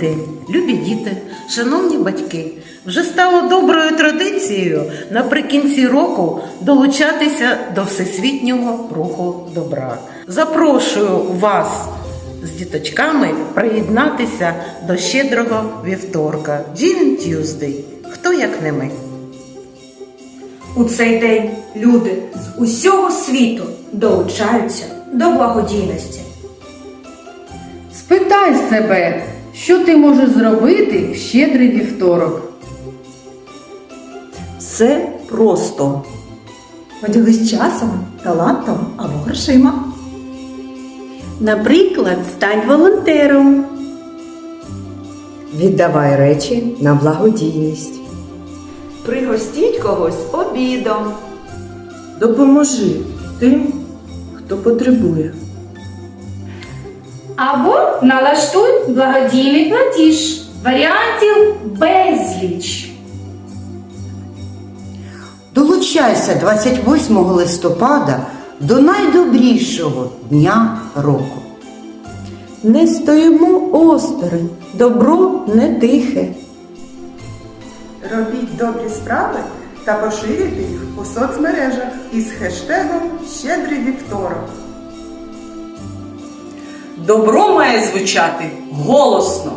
день, любі діти, шановні батьки. Вже стало доброю традицією наприкінці року долучатися до всесвітнього руху добра. Запрошую вас з діточками приєднатися до щедрого вівторка Giving Tuesday. Хто як не ми? У цей день люди з усього світу долучаються до благодійності. Спитай себе, що ти можеш зробити в щедрий вівторок. Все просто. Поділись часом, талантом або грошима. Наприклад, стань волонтером. Віддавай речі на благодійність. Пригостіть когось обідом. Допоможи тим, хто потребує. Або налаштуй благодійний платіж. Варіантів безліч. Долучайся 28 листопада до найдобрішого дня року. Не стоїмо осторонь, добро не тихе. Робіть добрі справи та поширюйте їх у соцмережах із хештегом Щедрий вівторок. Добро має звучати голосно.